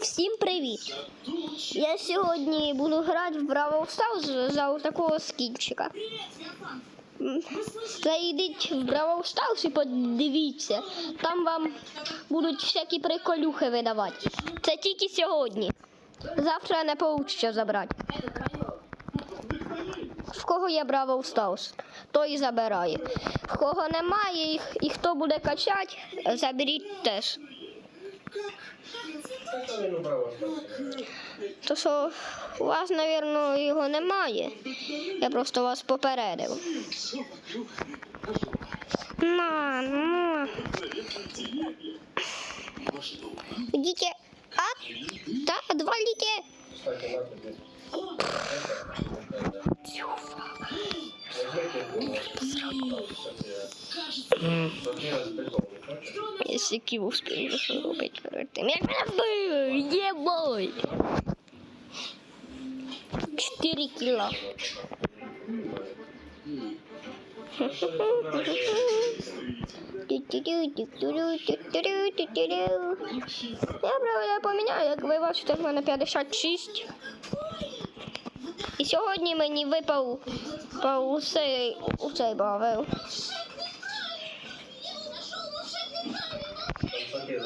Всім привіт! Я сьогодні буду грати в Бравл Stars за такого скінчика. Зайдіть в Бравл Stars і подивіться. Там вам будуть всякі приколюхи видавати. Це тільки сьогодні. Завтра не вийде забрати. В кого є Бравл Stars, той і забирає. В кого немає і хто буде качати, заберіть теж. То що у вас, мабуть, його немає. Я просто вас попередив. На. Идите. А? Да, отвалите. Тобі. Если Киев успеет что робить перед тим. Як мене вбив! Є бой! Чотири кіла. Я правда поміняю, як ви бачите, в мене 56. І сьогодні мені випав випав усей, усей бавив.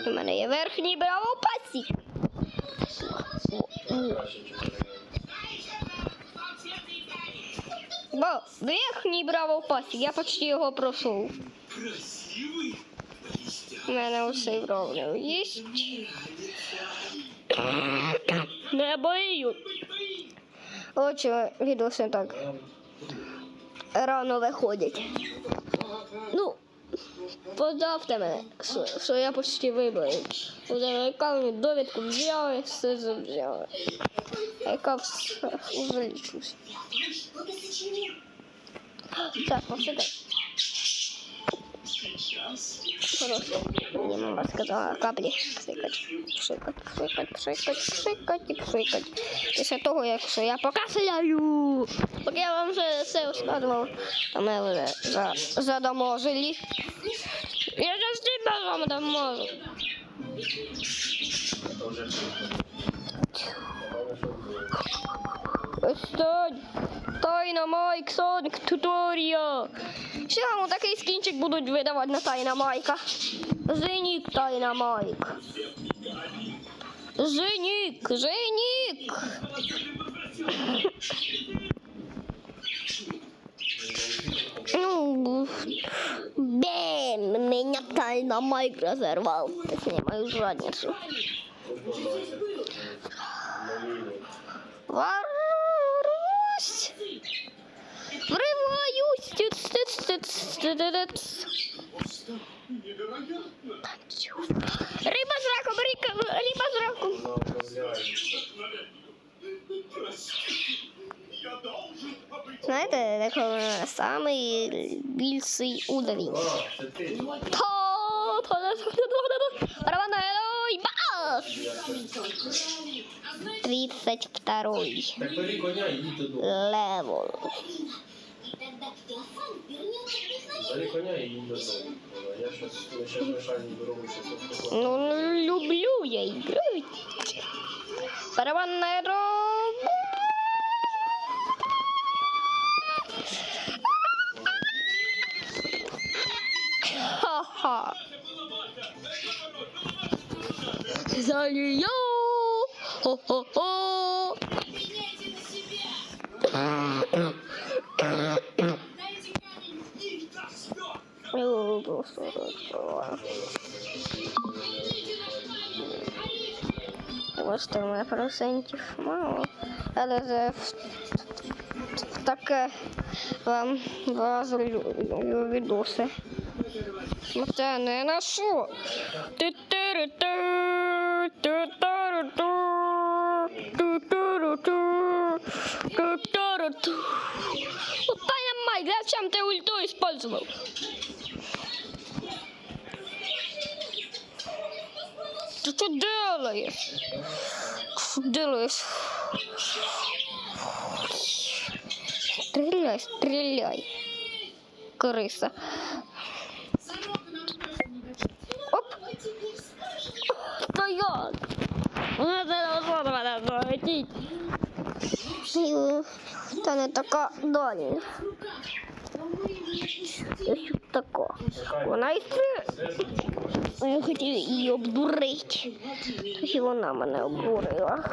У мене є верхній браво пасі. Бо верхній браво пасі, я почти його пройшов. У мене усе вровно є. Не бою. Отже, відоси так рано виходять. Ну, Подавте мене, що, я почти вибив. Уже яка довідку взяли, все взяли. А Яка все уже лічусь. Так, посидай. Хорошо. Мені мама сказала каплі пшикать, пшикать, пшикать, пшикать, пшикать і пшикать. Після того, якщо я покасляю, поки я вам вже все розказував, то ми вже за, задоможили. Я же з тебе вам доможу. Стань! Майк Соник Туторіал. Ще вам такий скінчик будуть видавати на. Женік Тайна Майк. Женік, Женік. Ну, Бэм, меня Тайна Майк разорвал. Точнее, мою задницу. Ворусь! Рыба с раком, рыба, рыба с раком. Знаєте, такий самий більший уровень. Та, та, та, та, та, та. Раванелой бас! 32 Так бери коня і їдь додому. левел. Бери коня і їдь додому. Я щас, я щас мешальні дорогу ще тут. Ну, люблю я играть. Барабанная дробь. Ха-ха. За нее. Хо-хо-хо. Ось мене процентів мало, але за таке вам вазлю відоси. Ну не на що. Ти-ти-ри-ти, Ай, зачем ты ульту использовал? Ты что делаешь? Что делаешь? Стреляй, стреляй, крыса. Оп. Стоят. Ну, надо, надо, надо, надо, І Та не така далі. Ось така. Вона і стріляє. Я хотів її обдурити. І вона мене обдурила.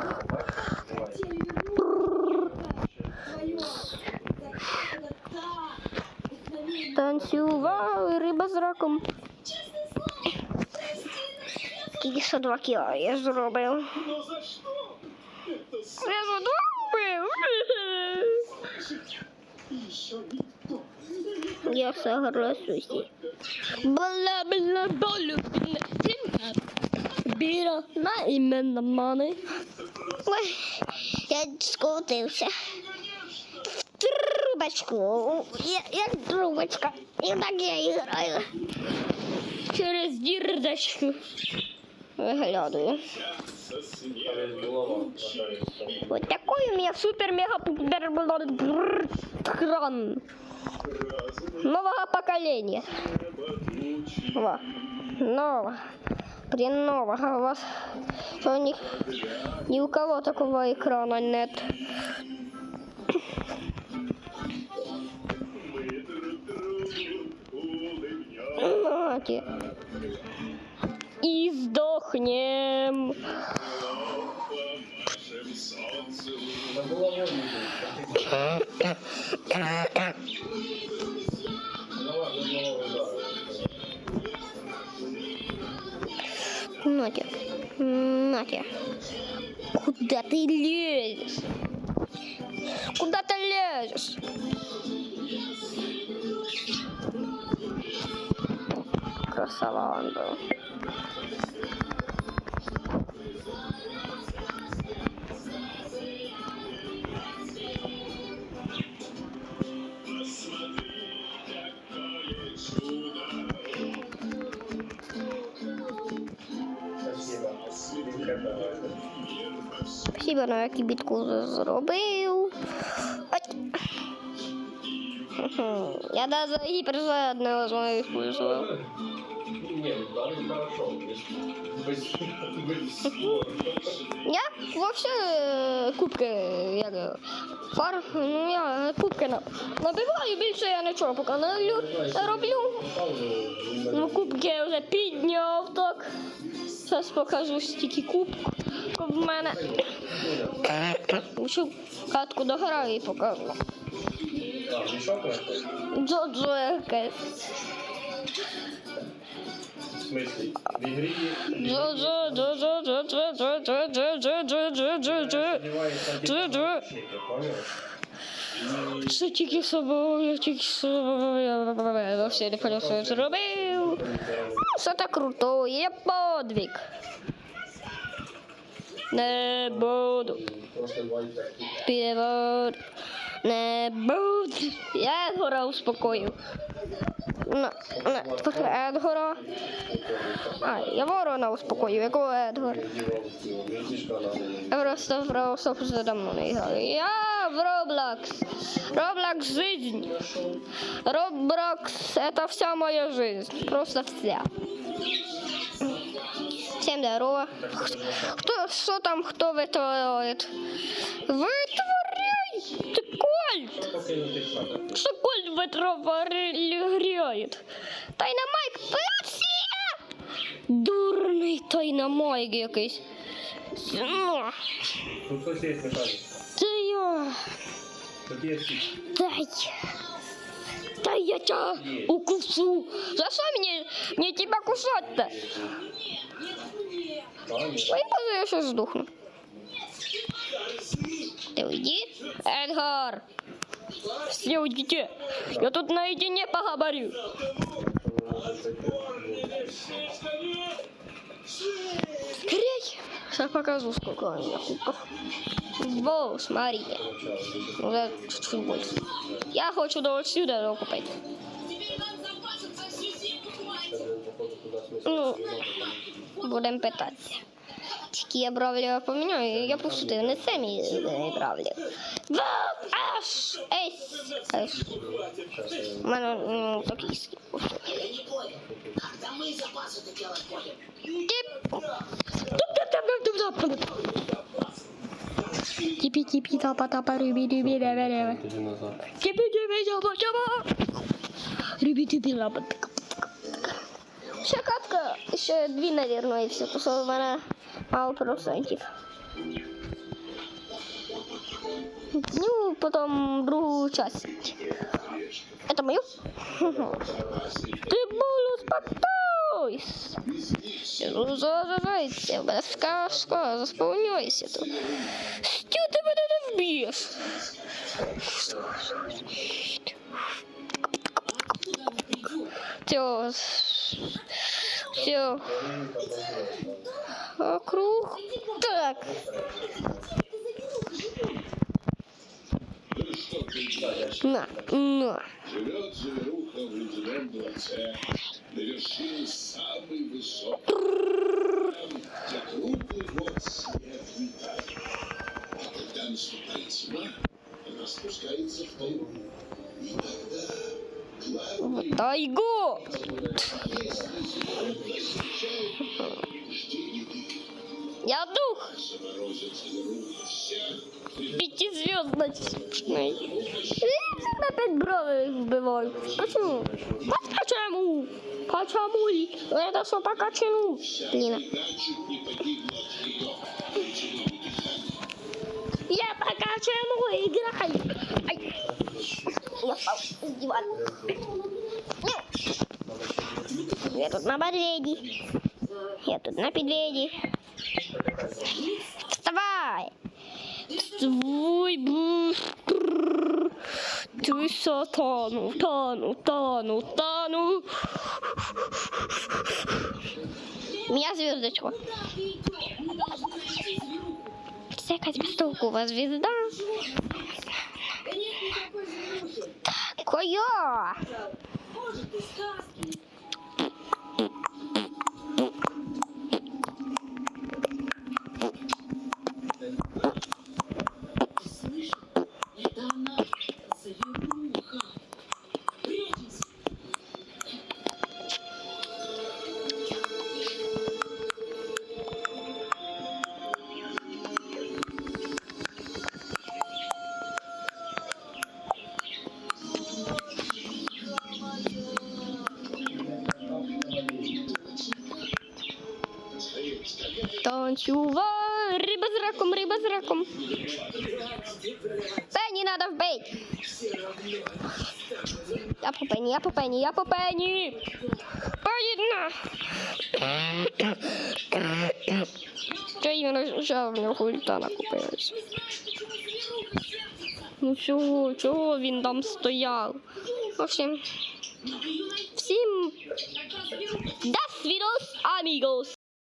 Танцювали риба з раком. Що два кіла я зробив. Я зробив. Я согласусь. Бла бла болю. Біра на іменно мани. Я скотився. Трубочку. Я, як трубочка. І так я граю. Через дірдочку. Виглядаю. Вот такой у меня супер мега кран нового поколения. Во. Нового. При нового у вас что ни, ни у кого такого экрана нет. Нате сдохнем. Ноги. Ноги. Куда ты лезешь? Куда ты лезешь? Красава он был. Спасибо на кибітку зробив. Ать. Я даже гіперзаряд не возьму использовал. Ні, удари хорошо. Без, без. Я вообще е, кубки його, фар, ну я кубки на, набиваю, більше я нічого поки не лю- не роблю. Ну кубки я вже підняв так. Зараз покажу стільки кубків в мене. Ще катку дограю і покажу. Джоджо якесь. Це тільки собою, я тільки собою, вообще не зробив. Що так круто, є подвиг. Не буду. Перевод. Не буду. Я Едгора успокоїв. На, тепер Едгора. А, я ворона успокоїв, якого Едгора. Я просто в за давно не играю. Я в Roblox. Roblox жизнь. Roblox это вся моя жизнь. Просто вся. Всем здорово. Кто, что там, кто вытворяет? Вытворяй! Ты кольт! Покинути хату. Что кольт вытворяет? Тайнамайк, поліція! Дурний тайнамайк якийсь. Ну, Тут хтось є механік. Це я. Тут є всі. Дай. Дай я тебя укусу. За что мне, мне тебя кусать-то? Ой, я сейчас сдохну. Ты уйди. Эдгар. Все уйдите. Я тут наедине поговорю. Скорей. Сейчас покажу, сколько у меня кубков. Во, смотрите. Уже чуть-чуть больше. Я хочу до вот сюда Ну, будемо питатися. Тільки я бравлю поміняю, я пошутив, не не бравлю. Вов, аж, ес, ес. У мене ну, будем? Тип. Туп-туп-туп-туп-туп. тіпі тапа тапа рибі рибі ребе ребе. Тіпі тіпі тапа тапа. Рибі тіпі тапа тапа. Ще катка, ще дві, навірно, і все. Просто в мене мало процентів. Ну, потім другу часть. Это мою? Ты буду успокойся. Зажайся, без сказка, заспокойся тут. Стю, ти мене не вб'єш. Все. все. Круг. Так. На, на. Живет тайгу. И тогда Тайго! жди еды. Я дух Заморозит зверуха всех пятизвездочный. Я всегда пять бровей вбиваю. Почему? Вот почему? Почему? Это что по качану? Блин. чуть не погибла от нее. Тяжелого дыхания. Я по качану играю. Ай. Я впал с дивана. Я тут на медведі. Я тут на підведі. Вставай! Вставай, быстро! Ты сатану, тану, тану, тану. Меня звездочка. Це якась безтолкова звезда. Такое. Танцювай, риба з раком, риба з раком. Пенні надо вбити. Я по пені, я по пені, я по. Пені на. Що я нажав, в нього ульта накупилась. Ну чого, чого він там стояв? В общем, всім до свидос, амігос.